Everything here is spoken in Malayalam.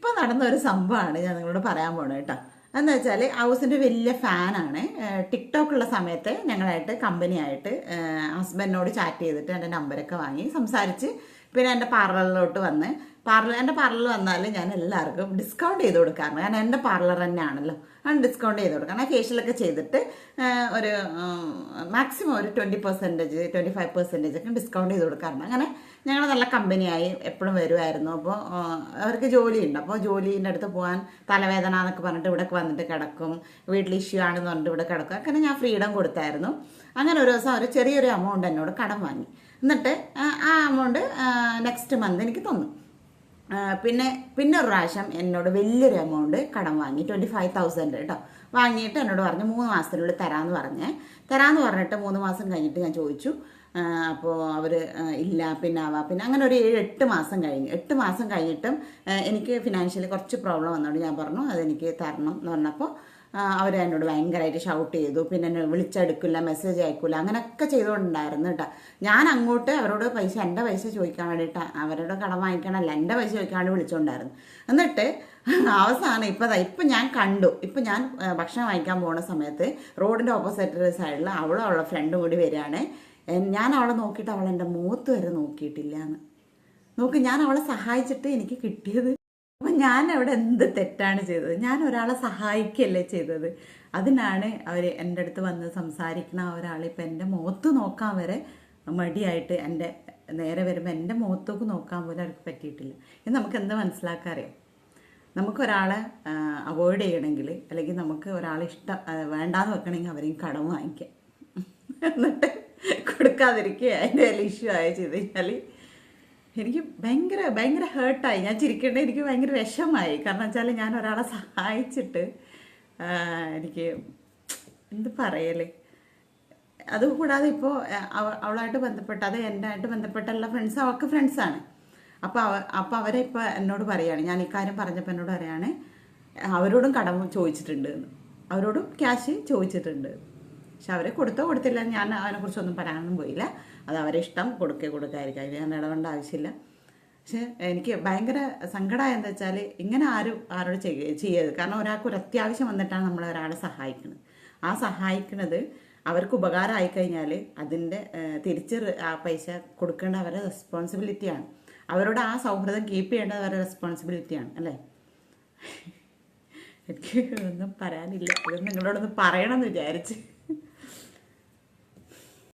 ഇപ്പം നടന്ന ഒരു സംഭവമാണ് ഞാൻ നിങ്ങളോട് പറയാൻ പോണത് കേട്ടോ. എന്ന് വെച്ചാൽ ഹൗസിന്റെ വലിയ ഫാനാണ് ടിക്ടോക്ക് ഉള്ള സമയത്ത് ഞങ്ങളായിട്ട് കമ്പനിയായിട്ട് ഹസ്ബൻഡിനോട് ചാറ്റ് ചെയ്തിട്ട് എന്റെ നമ്പരൊക്കെ വാങ്ങി സംസാരിച്ച് പിന്നെ എന്റെ പാർലറിലോട്ട് വന്ന് പാർലർ എന്റെ പാർലർ വന്നാൽ ഞാൻ എല്ലാവർക്കും ഡിസ്കൗണ്ട് ചെയ്ത് കൊടുക്കാറുണ്ട്. കാരണം എന്റെ പാർലർ തന്നെയാണല്ലോ. ഞാൻ ഡിസ്കൗണ്ട് ചെയ്ത് കൊടുക്കണം ഫേഷ്യലൊക്കെ ചെയ്തിട്ട് ഒരു മാക്സിമം ഒരു twenty percentage twenty five percentage ഒക്കെ ഡിസ്കൗണ്ട് ചെയ്ത് കൊടുക്കാറുണ്ട്. അങ്ങനെ ഞങ്ങൾ നല്ല കമ്പനിയായി എപ്പോഴും വരുമായിരുന്നു അപ്പോൾ അവർക്ക് ജോലിയുണ്ട്. അപ്പോൾ ജോലീന്റെ അടുത്ത് പോകാൻ തലവേദന എന്നൊക്കെ പറഞ്ഞിട്ട് ഇവിടെ വന്നിട്ട് കിടക്കും. വീട്ടിൽ ഇഷ്യൂ ആണെന്ന് പറഞ്ഞിട്ട് ഇവിടെ കിടക്കും. അങ്ങനെ ഞാൻ ഫ്രീഡം കൊടുത്തായിരുന്നു. അങ്ങനെ ഒരു ദിവസം ഒരു ചെറിയൊരു എമൗണ്ട് എന്നോട് കടം വാങ്ങി. എന്നിട്ട് ആ, എമൗണ്ട് നെക്സ്റ്റ് മന്ത് എനിക്ക് തന്നു. പിന്നെ പിന്നെ ഒരു പ്രാവശ്യം എന്നോട് വലിയൊരു എമൗണ്ട് കടം വാങ്ങി ട്വന്റി ഫൈവ് തൗസൻഡ് കേട്ടോ വാങ്ങിയിട്ട് എന്നോട് പറഞ്ഞു മൂന്ന് മാസത്തിനുള്ളിൽ തരാമെന്ന് പറഞ്ഞേ. തരാമെന്ന് പറഞ്ഞിട്ട് മൂന്ന് മാസം കഴിഞ്ഞിട്ട് ഞാൻ ചോദിച്ചു. അപ്പോൾ അവർ ഇല്ല പിന്നെ ആവാ പിന്നെ അങ്ങനെ ഒരു ഏഴ് എട്ട് മാസം കഴിഞ്ഞു എട്ട് മാസം കഴിഞ്ഞിട്ടും എനിക്ക് ഫിനാൻഷ്യലി കുറച്ച് പ്രോബ്ലം വന്നതുകൊണ്ട് ഞാൻ പറഞ്ഞു അതെനിക്ക് തരണം എന്ന് പറഞ്ഞപ്പോൾ അവർ എന്നോട് ഭയങ്കരമായിട്ട് ഷൗട്ട് ചെയ്തു. പിന്നെ എന്നെ വിളിച്ചെടുക്കില്ല മെസ്സേജ് അയക്കില്ല അങ്ങനെയൊക്കെ ചെയ്തുകൊണ്ടുണ്ടായിരുന്നു കേട്ടോ. ഞാൻ അങ്ങോട്ട് അവരോട് പൈസ എന്റെ പൈസ ചോദിക്കാൻ വേണ്ടിയിട്ട് അവരുടെ കടം വാങ്ങിക്കണമല്ല എന്റെ പൈസ ചോദിക്കാൻ വേണ്ടി വിളിച്ചുകൊണ്ടായിരുന്നു എന്നിട്ട് അവസാനം ഇപ്പം ഇപ്പം ഞാൻ കണ്ടു. ഇപ്പം ഞാൻ ഭക്ഷണം വാങ്ങിക്കാൻ പോകുന്ന സമയത്ത് റോഡിന്റെ ഓപ്പോസിറ്റ് സൈഡിൽ അവളും അവളുടെ ഫ്രണ്ടും കൂടി വരികയാണ്. ഞാൻ അവളെ നോക്കിയിട്ട് അവൾ എന്റെ മൂത്ത് വരെ നോക്കിയിട്ടില്ല എന്ന് നോക്ക് ഞാൻ അവളെ സഹായിച്ചിട്ട് എനിക്ക് കിട്ടിയത് അപ്പം ഞാൻ അവിടെ എന്ത് തെറ്റാണ് ചെയ്തത്? ഞാൻ ഒരാളെ സഹായിക്കല്ലേ ചെയ്തത്? അതിനാണ് അവർ എന്റെ അടുത്ത് വന്ന് സംസാരിക്കുന്ന ആ ഒരാൾ ഇപ്പം എന്റെ മുഖത്ത് നോക്കാൻ വരെ മടിയായിട്ട് എന്റെ നേരെ വരുമ്പോൾ എന്റെ മുഖത്തേക്ക് നോക്കാൻ പോലും അവർക്ക് പറ്റിയിട്ടില്ല. ഇത് നമുക്ക് എന്ത് മനസ്സിലാക്കാൻ നമുക്കൊരാളെ അവോയ്ഡ് ചെയ്യണമെങ്കിൽ അല്ലെങ്കിൽ നമുക്ക് ഒരാളെ ഇഷ്ടം വേണ്ടാന്ന് വെക്കണമെങ്കിൽ അവരെയും കടം വാങ്ങിക്കാം. എന്നിട്ട് കൊടുക്കാതിരിക്കുക അതിന്റെ ഇഷ്യൂ ആയ ചെയ്ത് കഴിഞ്ഞാൽ എനിക്ക് ഭയങ്കര ഭയങ്കര ഹേർട്ടായി ഞാൻ ചിരിക്കേണ്ടത് എനിക്ക് ഭയങ്കര വിഷമായി. കാരണം വെച്ചാൽ ഞാൻ ഒരാളെ സഹായിച്ചിട്ട് എനിക്ക് എന്ത് പറയൽ? അതുകൂടാതെ ഇപ്പോൾ അവളായിട്ട് ബന്ധപ്പെട്ട അത് എന്റെ ബന്ധപ്പെട്ട എല്ലാ ഫ്രണ്ട്സ് അവൾക്ക് ഫ്രണ്ട്സാണ് അപ്പോൾ അവ അപ്പോൾ അവരെ ഇപ്പോൾ എന്നോട് പറയുകയാണ് ഞാൻ ഇക്കാര്യം പറഞ്ഞപ്പോൾ എന്നോട് പറയുകയാണ് അവരോടും കടം ചോദിച്ചിട്ടുണ്ട് അവരോടും ക്യാഷ് ചോദിച്ചിട്ടുണ്ട്. പക്ഷെ അവരെ കൊടുത്തോ കൊടുത്തില്ല. ഞാൻ അതിനെക്കുറിച്ചൊന്നും പറയാനൊന്നും പോയില്ല. അത് അവരെ ഇഷ്ടം കൊടുക്കേ കൊടുക്കാതിരിക്കുക അതിന് ഞാൻ ഇടപെടേണ്ട ആവശ്യമില്ല. പക്ഷെ എനിക്ക് ഭയങ്കര സങ്കടമായ എന്താ വെച്ചാൽ ഇങ്ങനെ ആരും ആരോട് ചെയ്യ- ചെയ്യരുത്. കാരണം ഒരാൾക്ക് ഒരു അത്യാവശ്യം വന്നിട്ടാണ് നമ്മൾ ഒരാളെ സഹായിക്കുന്നത് ആ സഹായിക്കുന്നത് അവർക്ക് ഉപകാരമായി കഴിഞ്ഞാൽ അതിന്റെ തിരിച്ച് ആ പൈസ കൊടുക്കേണ്ട അവരുടെ റെസ്പോൺസിബിലിറ്റിയാണ് അവരോട് ആ സൗഹൃദം കീപ്പ് ചെയ്യേണ്ടത് അവരുടെ റെസ്പോൺസിബിലിറ്റിയാണ് അല്ലേ? എനിക്ക് ഒന്നും പറയാനില്ല. ഇത് നിങ്ങളോടൊന്ന് പറയണമെന്ന് വിചാരിച്ച്.